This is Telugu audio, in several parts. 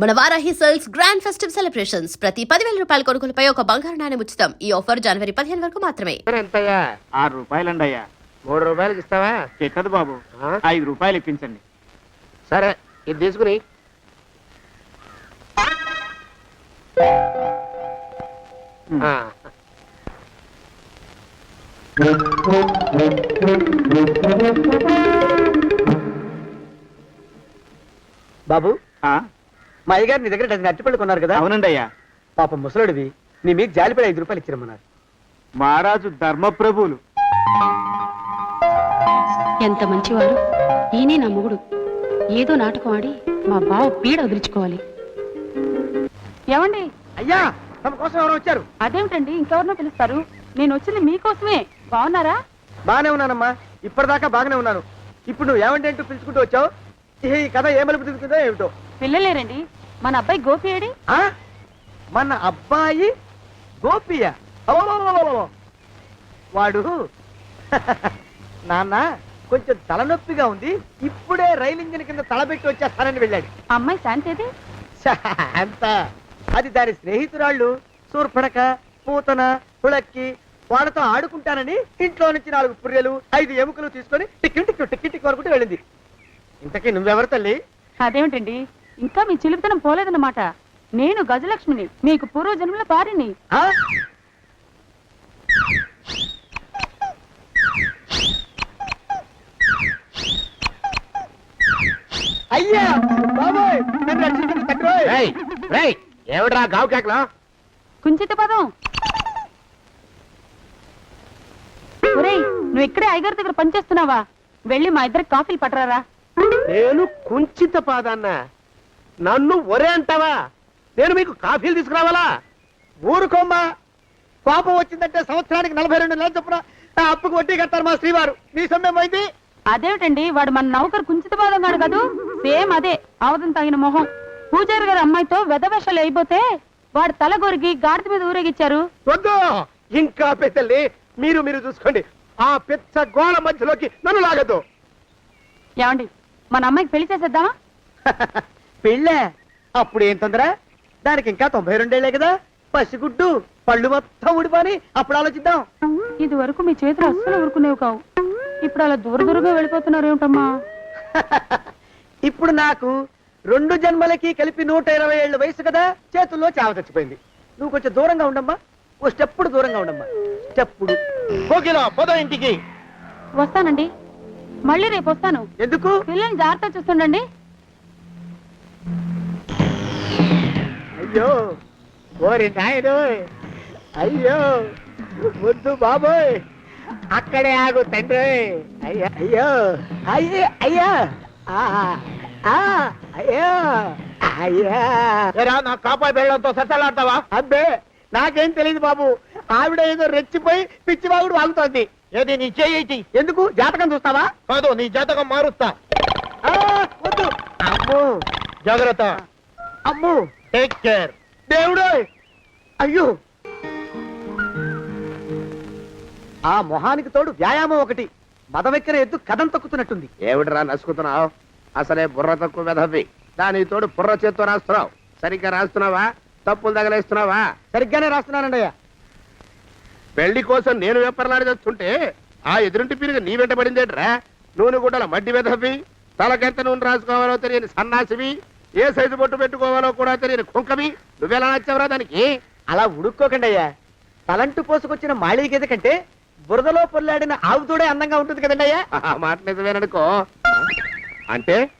మన Varahi sales grand festive celebrations. ప్రతి పదివేల రూపాయల కొనుగోలుపై ఒక బంగారు నాణెం ఉచితం. ఈ ఆఫర్ జనవరి పదిహేను వరకు మాత్రమే. ఎంతయ్యా? ఆరు రూపాయలండి అయ్యా మూడు రూపాయలకి ఇస్తావా? చెక్కదు బాబు. ఆ? ఐదు రూపాయలు ఇప్పించండి. సరే ఇది తీసుకుని. ఆ. బాబు ఆ? మా అయ్యగారు నీ దగ్గర డజన్ అరటిపళ్ళు కొన్నారు కదా. అవునండి అయ్యా. పాపం ముసలుడివి నీ మీకు జాలిపడి ఐదు రూపాయలు ఇచ్చిరమ్మన్నారు. మహారాజు ధర్మప్రభువులు. ఎంత మంచివాడు. ఈయనే నా మొగుడు. ఏదో నాటకం ఆడి మా బావ పీడ వదిలించుకోవాలి. ఏమండి? అయ్యా తమ కోసం ఎవరు వచ్చారు. అదేమిటండి? ఇంకెవరినో పిలుస్తారు? నేను వచ్చింది మీకోసమే. బాగున్నారా? బాగానే ఉన్నానమ్మా. ఇప్పటిదాకా బాగానే ఉన్నాను. ఇప్పుడు నువ్వు ఏమంటే అంటూ పిలుచుకుంటూ వచ్చావు? ఈ కథ ఏ మలుపు తిరుగుతుందో ఏమిటో? పిల్లలేరండి. మన అబ్బాయి గోపి ఏడి? ఆ? మన అబ్బాయి గోపియ. వాడు నాన్న కొంచెం తలనొప్పిగా ఉంది. ఇప్పుడే రైలు ఇంజిన్ కింద తలబెట్టి వచ్చేస్తానని వెళ్ళాడు. అమ్మాయి శాంతి అంత అది దాని స్నేహితురాళ్ళు. సూర్పడక పూతన పుళక్కి వాళ్ళతో ఆడుకుంటానని ఇంట్లో నుంచి నాలుగు పుర్రెలు ఐదు ఎముకలు తీసుకొని టిక్కి టిక్కి టిక్కి వెళ్ళింది. ఇంతకీ నువ్వెవరు తల్లి? అదేమిటండి? ఇంకా మీ చిలుపుతనం పోలేదన్నమాట. నేను గజలక్ష్మిని మీకు పూర్వజన్మల భార్యని ఆ? అయ్యా బాబోయ్ నన్ను రక్షించండి తండ్రోయ్. రేయ్, రేయ్, ఏమిట్రా గావు కేకలో? కుంచిత పదం. ఒరేయ్ నువ్వు ఇక్కడే ఐగారి దగ్గర పనిచేస్తున్నావా? వెళ్ళి మా ఇద్దరికి కాఫీలు పట్టరారా. నేను కుంచిత పాదాన్న. నన్ను ఒరే అంటావా? నేను మీకు కాఫీలు తీసుకురావాలా? ఊరుకోమ్మా. కోపం వచ్చిందంటే సంవత్సరానికి నలభై రెండు నెలలు చొప్పున నా అప్పుకు వడ్డీ కట్టారు మా శ్రీవారు. నీ సొమ్మేం అయింది అదేమిటండి వాడు మన నౌకరు కుంచిత పాదం గాడు కదూ? సేమ్ అదే అవతం తగిన మొహం. పూజారి గారి అమ్మాయితో వెధవేషాలు అయిపోతే వాడు తల గొరిగి గాడిద మీద ఊరేగిచ్చారు. వద్దు! ఇంకా పెద్దల్ని మీరు మీరు చూసుకోండి. ఆ పెద్ద గోళ మధ్యలోకి నన్ను లాగదు ఏమండి మన అమ్మాయికి పెళ్ళి చేసేద్దామా? పెళ్ళే. అప్పుడు ఏం తొందర? దానికి ఇంకా తొంభై రెండేళ్ళే కదా. పసిగుడ్డు పళ్ళు మొత్తం ఊడిపోని. అప్పుడు ఆలోచిద్దాం. ఇది వరకు మీ చేతులు అస్సలు ఊరుకునేవి కావు. ఇప్పుడు అలా దూర దూరంగా వెళ్ళిపోతున్నారు ఏమిటమ్మా? ఇప్పుడు నాకు రెండు జన్మలకి కలిపి నూట ఇరవై ఏళ్ళ వయసు కదా. చేతుల్లో చావ చచ్చిపోయింది. నువ్వు కొంచెం దూరంగా ఉండమ్మా. ఓ స్టెప్పుడు దూరంగా ఉండమ్మా. స్టెప్పుడు. కోకిలో పదో ఇంటికి. వస్తానండి. మళ్ళీ రేపు వస్తాను. ఎందుకు? పిల్లల్ని జాగ్రత్త చూస్తుండండి. అయ్యో ఓరి నాయను అయ్యో ముద్దు బాబోయ్ అక్కడే ఆగు తండ్రి అయ్యా అయ్యో అయ్యో అయ్యా అయ్యో అయ్యా. నా కాపాయి బెళ్ళంతో సత్తలాడతావా అబ్బే నాకేం తెలియదు బాబు. ఆవిడ ఏదో రెచ్చిపోయి పిచ్చివాగుడు వాగుతోంది. ఏది నీ చేయి ఎందుకు? జాతకం చూస్తావా? కాదు నీ జాతకం మారుస్తా. ఆ, వద్దు. అమ్మో జాగ్రత్త. అమ్మో. టేక్ కేర్ దేవుడు! అయ్యో! ఆ మొహానికి తోడు వ్యాయామం ఒకటి. మదవెక్కిన ఎద్దు కథం తొక్కుతున్నట్టుంది. ఏమిటిరా నసుకుతున్నావు? అసలే బుర్ర తక్కువ వెధవి దాని తోడు బుర్ర చేత్తో రాస్తున్నావు. సరిగ్గా రాస్తున్నావా? తప్పులు తగలేస్తున్నావా? సరిగ్గానే రాస్తున్నానండి అయ్యా పెళ్ళి కోసం నేను వెప్పర్లాడి తెస్తుంటే ఆ ఎదురింటి పిరుగు నీ వెంట పడిందేట్రా? నూనె గుడ్డల మడ్డి వెధవి తలకెంత నూనె రాసుకోవాలో తెలియని సన్నాసివి ఏ సైజు బొట్టు పెట్టుకోవాలో కూడా తెలియని కుంకవి నువ్వెలా నచ్చావురా దానికి? అలా ఉడుక్కోకండి అయ్యా. తలంటు పోసుకొచ్చిన మాళీ గేదె కంటే బురదలో పొల్లాడిన ఆవు తోడే అందంగా ఉంటుంది కదండి అయ్యా. ఆ మాట నిజమేననుకో. అంటే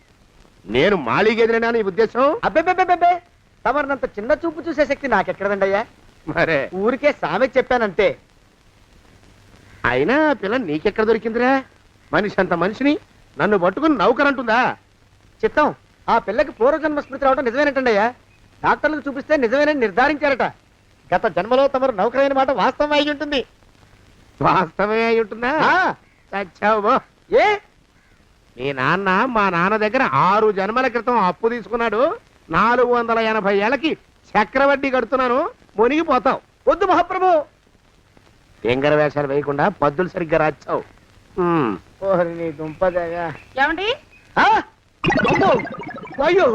నేను మాళీగెదిరినా నీ ఉద్దేశం? అబ్బెబ్బెబ్బెబ్బే. తమరినంత చిన్న చూపు చూసే శక్తి నాకెక్కడదండి అయ్యా. మరే. ఊరికే సామె చెప్పానంతే. అయినా పిల్ల నీకెక్కడ దొరికిందిరా? మనిషి అంత మనిషిని నన్ను పట్టుకుని నౌకరంటుందా? చిత్తం. ఆ పిల్లకి పూర్వజన్మ స్మృతి రావడం నిజమేనటండి అయ్యా. డాక్టర్లకు చూపిస్తే నిజమేనని నిర్ధారించారట. గత జన్మలో తమరు నౌకరైన మాట వాస్తవం అయి ఉంటుంది. వాస్తవమే అయి ఉంటుందా? ఆ, చచ్చావు బో. ఏ? మీ నాన్న మా నాన్న దగ్గర ఆరు జన్మల క్రితం అప్పు తీసుకున్నాడు. నాలుగు వందల ఎనభై ఏళ్ళకి చక్రవడ్డీ కడుతున్నాను. మునిగిపోతావు. వద్దు మహాప్రభు. ఎంగర వేషాలు వేయకుండా పద్దులు సరిగ్గా రాచావు. ఓహరి నీ దుంపదగా ఏమండి! అయ్యో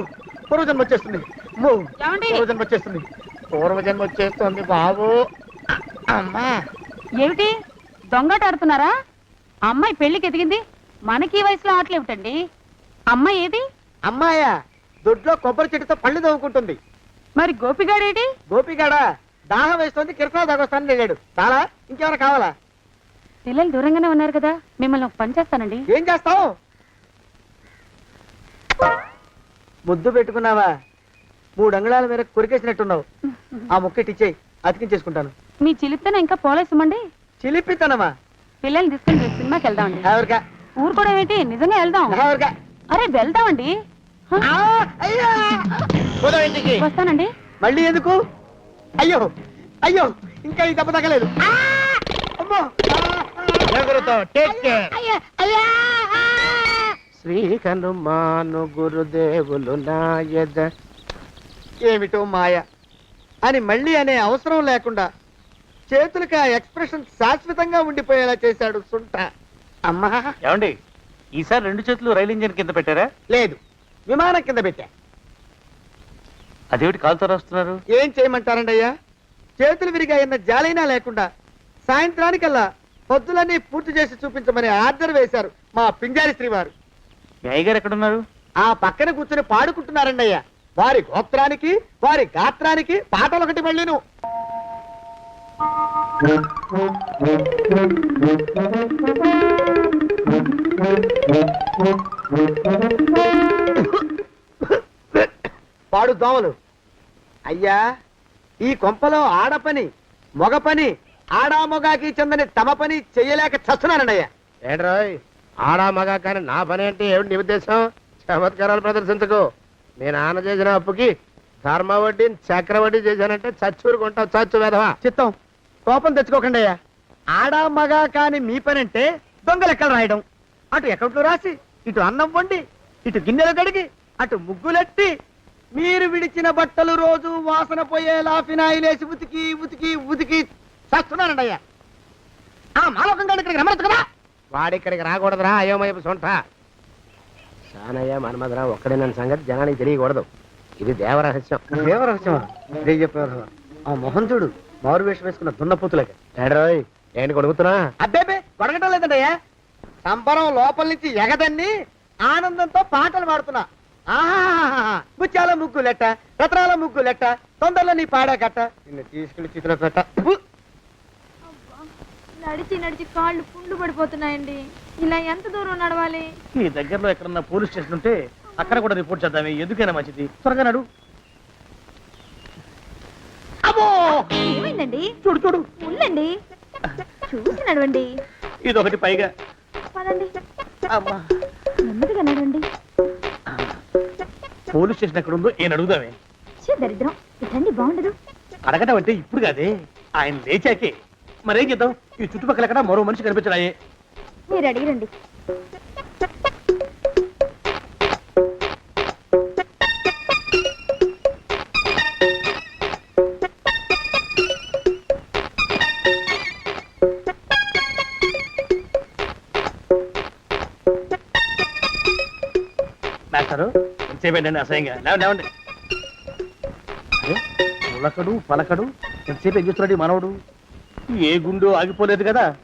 పూర్వజన్మ వచ్చేస్తుంది? పూర్వజన్మ వచ్చేస్తుంది. పూర్వజన్మ వచ్చేస్తుంది బాబు. అమ్మా. ఏమిటి? దొంగట ఆడుతున్నారా? అమ్మాయి పెళ్ళికి ఎదిగింది? మనకి ఈ వయసులో ఆటలేమిటండి అమ్మాయి ఏది? అమ్మాయా? దొడ్లో కొబ్బరి చెట్టుతో పళ్ళు తవ్వుకుంటుంది. మరి గోపిగాడేటి? గోపిగాడ? దాహం వేస్తుంది కిరసా దాగొస్తానని వెళ్ళాడు చాలా ఇంకేమైనా కావాలా? పిల్లలు దూరంగానే ఉన్నారు కదా. మిమ్మల్ని పని చేస్తానండి. ఏం చేస్తావు? ముద్దు పెట్టుకున్నావా? మూడు అంగుళాల మేర కొరికేసినట్టున్నావు. ఆ ముక్కటి ఇచ్చేయి అతికించేసుకుంటాను. మీ చిలిపితన ఇంకా పోలేసమండి చిలిపితనమా? పిల్లల్ని తీసుకుని రేపు సినిమాకి వెళ్దామండి. ఎవరికా ఊరు కూడా ఏంటి? నిజంగా వెళ్దాం. ఎవరికా అరే వెళ్దామండి. ఆ, అయ్యా! పోదాం ఇంటికి. వస్తానండి. మళ్ళీ ఎందుకు? అయ్యో అయ్యో ఇంకా ఈ దెబ్బ తగ్గలేదు. ఆ! అమ్మో! శ్రీ హనుమాను గురుదేవులు నాయద. ఏమిటో మాయ? అని మళ్ళీ అనే అవసరం లేకుండా చేతులకి ఆ ఎక్స్ప్రెషన్ శాశ్వతంగా ఉండిపోయేలా చేశాడు సుంట. అమ్మా! ఏమండి ఈసారి రెండు చేతులు రైలు ఇంజిన్ కింద పెట్టారా? లేదు విమానం కింద పెట్టా. అదేమిటి కాలుతో రాస్తున్నారు? ఏం చేయమంటారండి అయ్యా? చేతులు విరిగాయన్న జాలైనా లేకుండా సాయంత్రానికల్లా పొద్దులన్నీ పూర్తి చేసి చూపించమని ఆర్డర్ వేశారు మా పింజారి శ్రీ వారు మీ అయ్యగారు ఎక్కడున్నారు? ఆ పక్కన కూర్చొని పాడుకుంటున్నారండి అయ్యా వారి గోత్రానికి వారి గాత్రానికి పాటలు ఒకటి మళ్ళీను పాడు దోమలు. అయ్యా ఈ కొంపలో ఆడ పని మగ పని ఆడా మొగాకి చెందని తమ పని చెయ్యలేక చస్తున్నానండి అయ్యా ఏంట్రోయ్ ఆడా మగా కానీ నా పని అంటే ఏమిటి నీ ఉద్దేశం? చమత్కారాలు ప్రదర్శించకు. మీ నాన్న చేసిన అప్పుకి ధర్మ వడ్డీ చక్రవడ్డీ చేశానంటే చచ్చూరు కొంటావు చచ్చు వేధవా. చిత్తం కోపం తెచ్చుకోకండి అయ్యా. ఆడా మగ కాని మీ పని అంటే దొంగ లెక్కలు రాయడం. అటు అకౌంట్లో రాసి ఇటు అన్నం వండి ఇటు గిన్నెలు కడిగి అటు ముగ్గులెట్టి మీరు విడిచిన బట్టలు రోజు వాసన పోయేలా ఫినాయిలేసి ఉతికి ఉతికి ఉతికి చస్తున్నానండి అయ్యా. ఆ మాలోకం ఇక్కడికి రమ్మనొచ్చు కదా? వాడిక్కడికి రాకూడదురా అయోమయపు సొంట. సానయ్య మన్మధరావు ఒక్కడే నన్ను సంగతి జనానికి తెలియకూడదు. ఇది దేవరహస్యం. ఇదే చెప్పారు? ఆ మొహం చూడు మారు వేషం వేసుకున్న దున్నపోతులకి ఏడ్రోయ్ ఏంటి కొడుకుతున్నా అబ్బేబే గొడగటం లేదండయ్యా. సంబరం లోపల నుంచి ఎగదన్ని ఆనందంతో పాటలు పాడుతున్నా. ఆహాహాహా. ముత్యాల ముగ్గు లెట్ట రత్నాల ముగ్గు లెట్ట తొందరలో నీ పాడా కట్ట. నిన్ను తీసుకెళ్ళి చేతిలో పెట్ట! నడిచి నడిచి కాళ్ళు పుండ్లు పడిపోతున్నాయండి. ఇలా ఎంత దూరం నడవాలి? నీ దగ్గరలో ఎక్కడన్నా పోలీస్ స్టేషన్ ఉంటే అక్కడ కూడా రిపోర్ట్ చేద్దామే. ఎందుకైనా మంచిది. త్వరగా నడు. ఏమైందండి? చూడు చూడు. ఉండండి చూసి నడవండి. ఇదొకటి పైగా. పదండి. అమ్మా. నెమ్మదిగా నడవండి. పోలీస్ స్టేషన్ ఎక్కడ ఉందో ఏం అడుగుదామే. ఛీ, దరిద్రం. ఇటండి బాగుండదు. అడగటం అంటే ఇప్పుడు కాదే. ఆయన లేచాకే. మరేం చేద్దాం? ఈ చుట్టుపక్కల ఎక్కడ మరో మనిషి కనిపించడాయే. మీరు అడిగిరండి. మాస్టారు ఎంతసేపేంటండి అసహ్యంగా? లేవండి లేవండి. అరే, ఉలకడు పలకడు ఎంతసేపు ఏం చేస్తున్నాడు ఈ మనవడు? ఏ గుండు ఆగిపోలేదు కదా.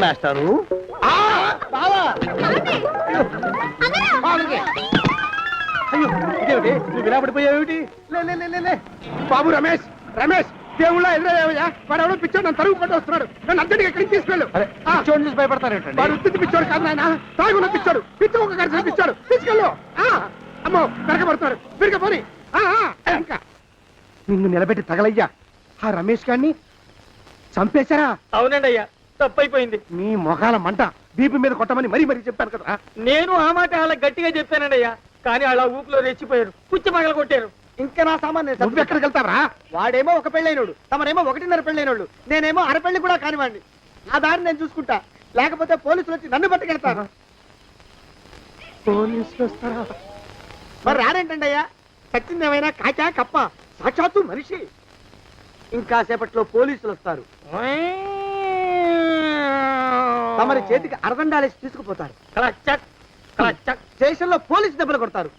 మాస్టారు? అయ్యో! ఇదేమిటి? నువ్వు ఇలా పడిపోయావేమిటి? లే, లే, లే, లే, లే. బాబు రమేష్! రమేష్! దేవుళ్ళ ఎదురయ్యా వాడు ఎవడో పిచ్చోడు నన్ను తరుగు కొట్టి వస్తున్నాడు. నన్ను అర్జెంట్గా ఎక్కడికి తీసుకెళ్ళు. చూసి భయపడతారేమిటండి వాడు ఉత్తి పిచ్చోడు కాదు నాయన. తాగున్న పిచ్చోడు పిచ్చి ఒక కలిసి పిచ్చోడు. తీసుకెళ్ళు. ఆ, అమ్మో వెనకబడుతున్నాడు విరిగ పోని. ఆ, ఆ, ఇంకా. నిన్ను నిలబెట్టి తగలయ్యా. ఆ రమేష్ గారిని చంపేశారా? అవునండి అయ్యా తప్పైపోయింది. మీ మొఖాల మంట బీపీ మీద కొట్టమని మరీ మరీ చెప్పాను కదా. నేను ఆ మాట అలా గట్టిగా చెప్పానండి అయ్యా కానీ అలా ఊపిలో రెచ్చిపోయారు పుచ్చి పగల కొట్టారు. ఇంకా నా సామాన్ నువ్వు. ఎక్కడికి వెళ్తావరా? వాడేమో ఒక పెళ్ళైనోడు తమరేమో ఒకటిన్నర పెళ్ళైనోళ్ళు నేనేమో అర పెళ్ళి కూడా కానివ్వండి ఆ దారి నేను చూసుకుంటా. లేకపోతే పోలీసులు వచ్చి నన్ను పట్టుకెళ్తారు. పోలీసులు వస్తారా? మరి రారేంటండి అయ్యా? ఏమైనా కాచా కప్ప? సాక్షాత్తు మనిషి. ఇంకా సేపట్లో పోలీసులు వస్తారు. తమరి చేతికి అరదండాలేసి తీసుకుపోతారు. క్లచక్ క్లచక్ స్టేషన్లో పోలీసు దెబ్బలు కొడతారు.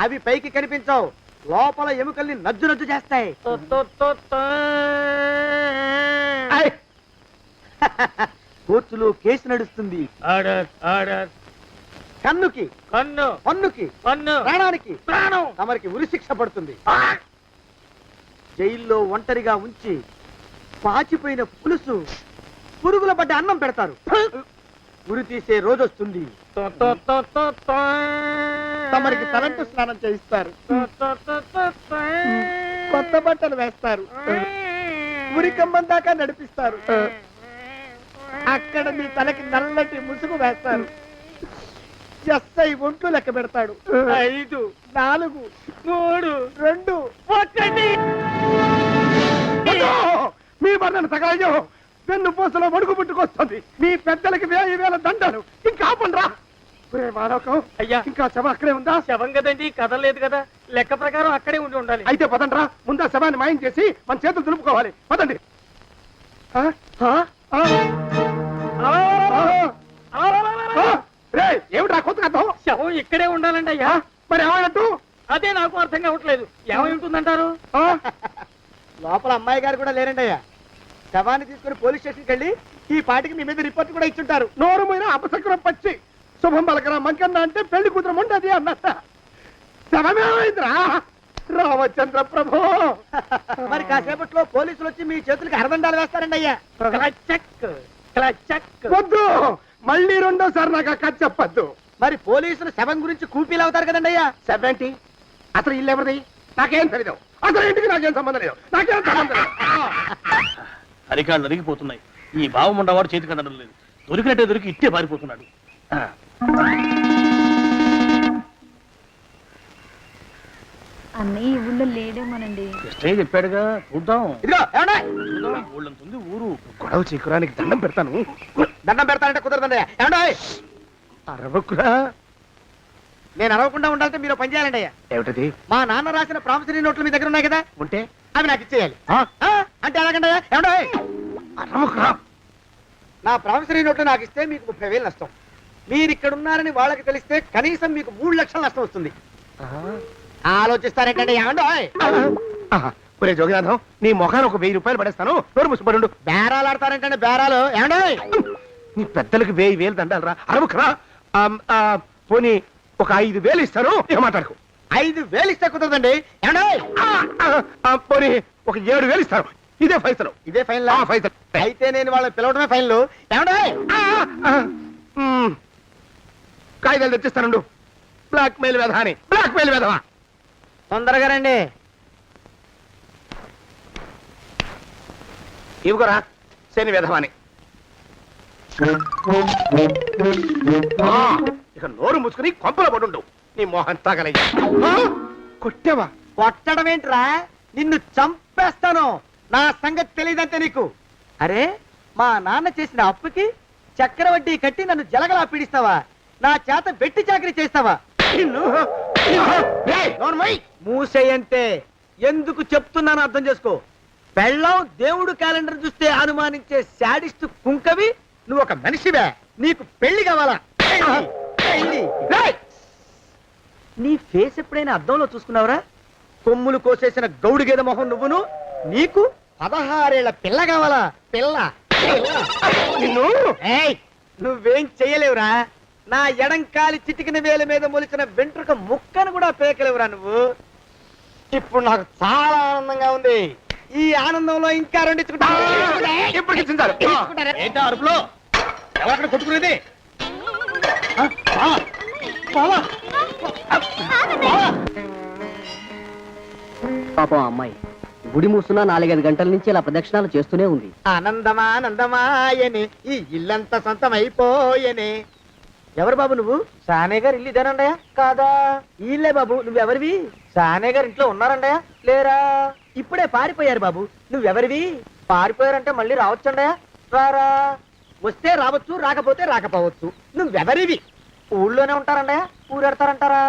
అవి పైకి కనిపించవు. లోపల ఎముకల్ని నజ్జు నజ్జు చేస్తాయి. కోర్టులో కేసు నడుస్తుంది. Order order. కన్నుకి కన్ను పన్నుకి కన్ను ప్రాణానికి ప్రాణం. తమరికి ఉరిశిక్ష పడుతుంది. జైల్లో ఒంటరిగా ఉంచి పాచిపోయిన పులుసు పురుగుల పడ్డ అన్నం పెడతారు. ఉరి తీసే రోజు వస్తుంది తమరికి తలంటు స్నానం చేయిస్తారు. కొత్త బట్టలు వేస్తారు. ఉరి కంబం దాకా నడిపిస్తారు. అక్కడ మీ తలకి నల్లటి ముసుగు వేస్తారు. ఎస్ఐ ఒంట్లు లెక్క పెడతాడు. ఐదు నాలుగు మూడు రెండు ఒకటి! మీ వర్ణన సగాయో వెన్ను పూసలో వణుకు పుట్టుకొస్తుంది. మీ పెద్దలకి వేయి వేల దండలు. ఇంకా ఆపండ్రా. మానవకం అయ్యా. ఇంకా శవ అక్కడే ఉందా? శవం కదండి కదలేదు కదా. లెక్క ప్రకారం అక్కడే ఉండి ఉండాలి. అయితే పదండ్రా ముందా శవాన్ని మాయం చేసి మన చేతులు దులుపుకోవాలి. పదండి? ఏమిట్రా కొత్త కథం? శవం ఇక్కడే ఉండాలండి అయ్యా. మరి ఏమైనట్టు? అదే నాకు అర్థం కావట్లేదు. ఏమై ఉంటుందంటారు ఆ? లోపల అమ్మాయి గారు కూడా లేరండి అయ్యా. శవాన్ని తీసుకుని పోలీస్ స్టేషన్కి వెళ్ళి ఈ పాటికి మీ మీద రిపోర్ట్ కూడా ఇచ్చుంటారు. నోరు మీద అపసక్రం పచ్చి. శుభం పలకరా మంకన్న అంటే పెళ్ళి కూతురు ఉండదు అన్నట్ట. శవమేమైందిరా రామచంద్ర ప్రభు. మరి కాసేపట్లో పోలీసులు వచ్చి మీ చేతులకి అరదండాలు వేస్తారండి అయ్యా. వద్దు మళ్ళీ రెండోసారి నాకు ఆ కథ చెప్పద్దు. మరి పోలీసులు శవం గురించి కూపీలు అవుతారు కదండి అయ్యా? సెవెంటీ అసలు ఇల్లు ఎవరిది? నాకేం తెలియదు అసలు ఇంటికి నాకేం సంబంధం లేదు. నాకేం సంబంధం లేదు. అరికాళ్ళు అరిగిపోతున్నాయి. ఈ భావం ఉండవాడు చేతికి అందడం లేదు. దొరికినట్టే దొరికి ఇట్టే పారిపోతున్నాడు. అన్నయ్య ఈ ఊళ్ళో లేడేమోనండి. కృష్ణయ్య చెప్పాడుగా చూద్దాం. ఇదిగో ఏమండి? ఊళ్ళంతుంది ఊరు. గొడవ చీకురానికి దండం పెడతాను. దండం పెడతానంటే కుదరదండి. ఏమండి? అరవకురా. నేను అరవకుండా ఉండాలంటే మీరు పని చేయాలండి అయ్యా. ఏమిటది? మా నాన్న రాసిన ప్రామిసరీ నోట్లు మీ దగ్గర ఉన్నాయి కదా? ఉంటే? అవి నాకు ఇచ్చేయాలి. ఆ? ఆ? అంటే ఎలాగండి అయ్యా? ఏమండి? అరవకురా. నా ప్రామిసరీ నోట్లు నాకు ఇస్తే మీకు ముప్పై వేలు నష్టం. మీరు ఇక్కడ ఉన్నారని వాళ్ళకి తెలిస్తే కనీసం మీకు మూడు లక్షల నష్టం వస్తుంది. ఆలోచిస్తారేంటండి? ఏమండి. ఒరే జోగినాథం నీ మొఖాన్ని ఒక వెయ్యి రూపాయలు పడేస్తాను. నోరు ముసుపడు బేరాలు ఆడతారేంటండి బేరాలు? ఏమండి? నీ పెద్దలకు వెయ్యి వేలు దండాలరా. అరవకురా? పోనీ ఒక ఐదు వేలు ఇస్తాను. మాట్లాడుకో. ఐదు వేలు ఇస్తే కుదరదండి. ఏమండి? పోనీ ఒక ఏడు వేలు ఇస్తాను. ఇదే ఫైసలు. ఇదే ఫైన్ ఫైసలు. అయితే నేను వాళ్ళని పిలవడమే ఫైన్లు. ఏమండి. కాగితాలు తెచ్చిస్తానండు. బ్లాక్ మెయిల్ వెధ అని. బ్లాక్ మెయిల్ వెధవా? తొందరగా రండి. ఇవ్వరా శని వెధవాని. ఆ, ఇక నోరు ముసుకుని కొంపలో పడుండు. నీ మోహన్ తాగలయ్యా. కొట్టావా? కొట్టడం ఏంట్రా? నిన్ను చంపేస్తాను. నా సంగతి తెలియదంటే నీకు. అరే? మా నాన్న చేసిన అప్పుకి చక్రవడ్డీ కట్టి నన్ను జలగలా పీడిస్తావా? నా చేత వెట్టి చాకరీ చేస్తావా? నిన్ను? మూసేయంటే ఎందుకు చెప్తున్నాను అర్థం చేసుకో. పెళ్ళం దేవుడు క్యాలెండర్ చూస్తే అనుమానించే శాడిస్ట్ కుంకవి నువ్వు ఒక మనిషివే. నీకు పెళ్ళి కావాలా? పెళ్ళి, నీ ఫేస్ ఎప్పుడైనా అద్దంలో చూసుకున్నావురా? కొమ్ములు కోసేసిన గౌడు గేదె మొహం నువ్వును? నీకు పదహారేళ్ళ పిల్ల కావాలా? పిల్ల. పిల్ల. నిన్ను? ఏయ్! నువ్వేం చెయ్యలేవురా? నా ఎడంకాలి చిటికిన వేల మీద మొలిచిన వెంట్రుక ముక్కను కూడా పేకలేవురా నువ్వు. ఇప్పుడు నాకు చాలా ఆనందంగా ఉంది. ఈ ఆనందంలో ఇంకా రెండు ఏంటా అరుపులో? ఎవరక్కడ కొట్టుకునేది? పాపం ఆ అమ్మాయి గుడి మూసున్న నాలుగైదు గంటల నుంచి ఇలా ప్రదక్షిణాలు చేస్తూనే ఉంది. ఆనందమానందమాయని ఈ ఇల్లంతా సొంతం అయిపోయని ఎవరు బాబు నువ్వు? సానే గారు ఇల్లు ఇదేనండయా కాదా? ఇల్లే బాబు నువ్వెవరివి? సానే గారు ఇంట్లో ఉన్నారండయా లేరా? ఇప్పుడే పారిపోయారు బాబు. నువ్వెవరివి? పారిపోయారంటే మళ్ళీ రావచ్చండయా రారా? వస్తే రావచ్చు రాకపోతే రాకపోవచ్చు. నువ్వెవరివి? ఊళ్ళోనే ఉంటారండయా ఊరెడతారంటారా?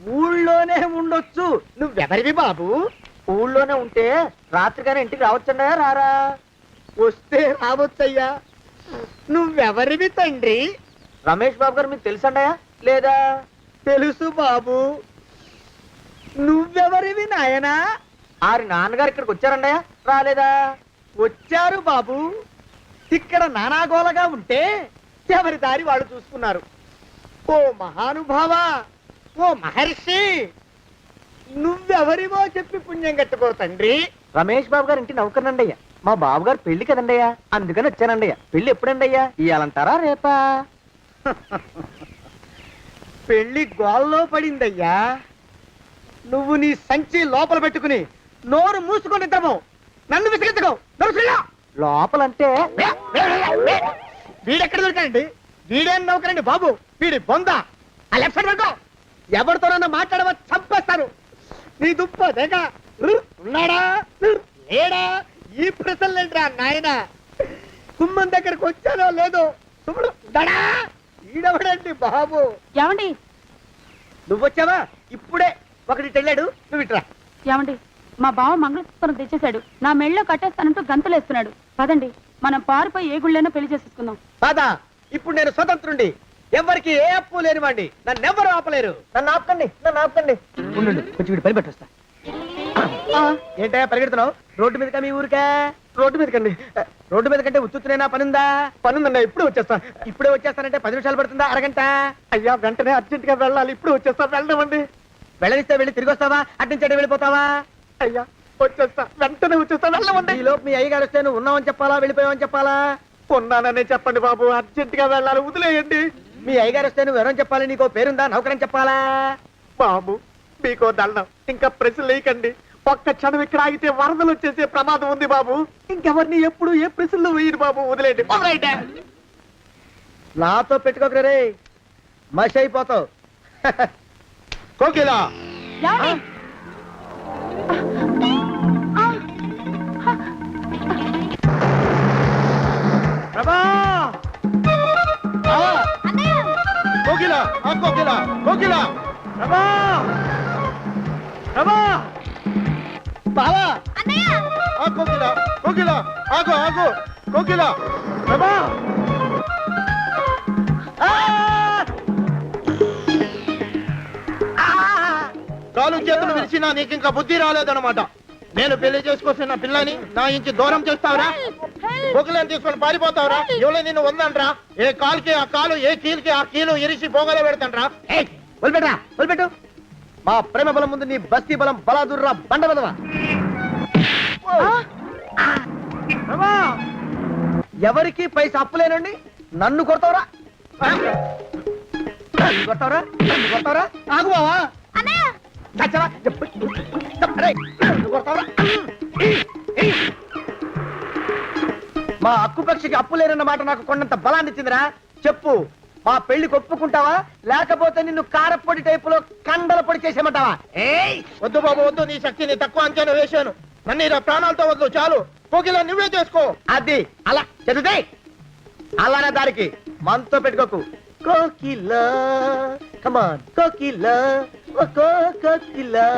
ఊళ్ళోనే ఉండొచ్చు. నువ్వెవరివి బాబు? ఊళ్ళోనే ఉంటే రాత్రిగానే ఇంటికి రావచ్చండయా రారా? వస్తే రావచ్చయ్యా. నువ్వెవరివి తండ్రి? రమేష్ బాబు గారు మీకు తెలుసండయా లేదా? తెలుసు బాబు. నువ్వెవరివి నాయనా? ఆరి నాన్నగారు ఇక్కడికి వచ్చారండయా రాలేదా? వచ్చారు బాబు. ఇక్కడ నానాగోలగా ఉంటే ఎవరి దారి వాళ్ళు చూసుకున్నారు? ఓ మహానుభావ ఓ మహర్షి నువ్వెవరివో చెప్పి పుణ్యం కట్టుకో తండ్రి. రమేష్ బాబు గారు ఇంటి నౌకర్నండయ్యా. మా బాబు గారు పెళ్ళి కదండయ్యా. అందుకని వచ్చానండయ్యా. పెళ్ళి ఎప్పుడండయ్యా? ఇయ్యాలంటారా రేపా? పెళ్ళి గోల్లో పడిందయ్యా. నువ్వు నీ సంచి లోపల పెట్టుకుని నోరు మూసుకొని ఇద్దాము నన్ను విసిగించుకో. లోపలంటే వీడెక్కడ దొరికాడండి? వీడేం నౌకరండి బాబు. వీడి బొంద. ఆ లెఫ్ట్ సైడ్ పెట్టుకో ఎవరితోనన్నా మాట్లాడవ చంపేస్తారు. నీ దుప్ప దేక. ఉన్నాడా? లేడా? ఈ ప్రశ్నలేంట్రా నాయన. కుమ్మం దగ్గరకు వచ్చానో లేదో. చూడు దడా ఈడవడండి బాబు? ఏమండి? నువ్వు వచ్చావా? ఇప్పుడే ఒకటి వెళ్ళాడు నువ్వు ఇట్రా. ఏమండి? మా బావ మంగళసూత్రం తెచ్చేశాడు. నా మెళ్ళో కట్టేస్తానంటూ గంతులేస్తున్నాడు. పదండి మనం పారిపోయి ఏ గుళ్ళైనా పెళ్ళి చేసేసుకుందాం కాదా ఇప్పుడు నేను స్వతంత్రుండి ఎవరికి ఏ అప్పు లేనివ్వండి నన్ను ఎవరు ఆపలేరు. నన్ను ఆపకండి నన్ను ఆపకండి. ఉండు కొంచెం వీడి పని పెట్టొస్తా ఏంటా పరిగెడుతున్నావు? రోడ్డు మీదకా మీ ఊరికా? రోడ్డు మీదకండి. రోడ్డు మీద కంటే ఉత్తునేనా పనుందా? పనుందండి ఇప్పుడు వచ్చేస్తా. ఇప్పుడే వచ్చేస్తానంటే పది నిమిషాలు పడుతుందా అరగంట? అయ్యా వెంటనే అర్జెంట్గా వెళ్ళాలి. ఇప్పుడు వచ్చేస్తా వెళ్ళమండి. వెళ్ళనిస్తే వెళ్ళి తిరిగి వస్తావా? అట్నుంచి వెళ్ళిపోతావా? అయ్యా వచ్చేస్తా. వెంటనే వచ్చేస్తా వెళ్ళమండి. ఈ లోపు మీ అయ్యగారు వస్తే నువ్వు ఉన్నావని చెప్పాలా వెళ్ళిపోయావని చెప్పాలా? ఉన్నాననే చెప్పండి బాబు అర్జెంట్గా వెళ్ళాలి. వదిలేయండి. మీ అయ్యగారు వస్తే నువ్వు ఎవరని చెప్పాలి? నీకో పేరుందా? నౌకరని చెప్పాలా? బాబు మీకో దండం. ఇంకా ప్రశ్న లేకండి. ఒక్క క్షణం ఇక్కడ ఆగితే వరదలు వచ్చేసే ప్రమాదం ఉంది బాబు. ఇంకెవరిని ఎప్పుడు ఏ ప్రశ్నలు వేయరు బాబు వదిలేయండి. నాతో పెట్టుకోకరే రే మషి అయిపోతావు. కోకిలా? ప్రభా! కోకిలా ఆ కోకిలా కోకిలా. ప్రభా! ప్రభా! బావా! ఆ కోకిలా కోకిలా! ఆగు ఆగు! కోకిలా! ప్రభా! ఆ! ఆ! కాలు చేతులు విరిచినా నీకు ఇంకా బుద్ధి రాలేదన్నమాట. నేను పెళ్ళి చేసుకొస్తున్న పిల్లని నా ఇంటి దూరం చేస్తావురా? బొగ్గులను తీసుకొని పారిపోతావురా? ఎవరో నిన్ను ఉందంట్రా ఏ కాలుకి ఆ కాలు ఏ కీలుకి ఆ కీలు ఇరిసి బొగలో పెడతాంట్రా ఏయ్, వదిలిపెట్టరా? వదిలిపెట్టు. మా ప్రేమ బలం ముందు నీ బస్తీ బలం బలాదుర్రా బండ బలవా! ఎవరికి పైసా అప్పులేనండి? నన్ను కొడతావురా? నన్ను కొడతావురా? నన్ను కొడతావురా? ఆగు బావా? మా అక్కు పక్షికి అప్పు లేరన్న మాట నాకు కొండంత బలాన్ని ఇచ్చిందిరా చెప్పు. మా పెళ్ళికి ఒప్పుకుంటావా లేకపోతే నిన్ను కారపొడి టైపులో కండల పొడి చేసేమంటావా ఏయ్! వద్దు బాబు వద్దు. నీ శక్తిని తక్కువ అంచనా వేశాను. నన్ను ఇలా ప్రాణాలతో వద్దు చాలు. కోకిలా నువ్వే చేసుకో. అది అలా చదివితే అలానే దారికి. మనతో పెట్టుకోకు. కోకిలా. కమాన్ కోకిలా. ఓ కోకిలా.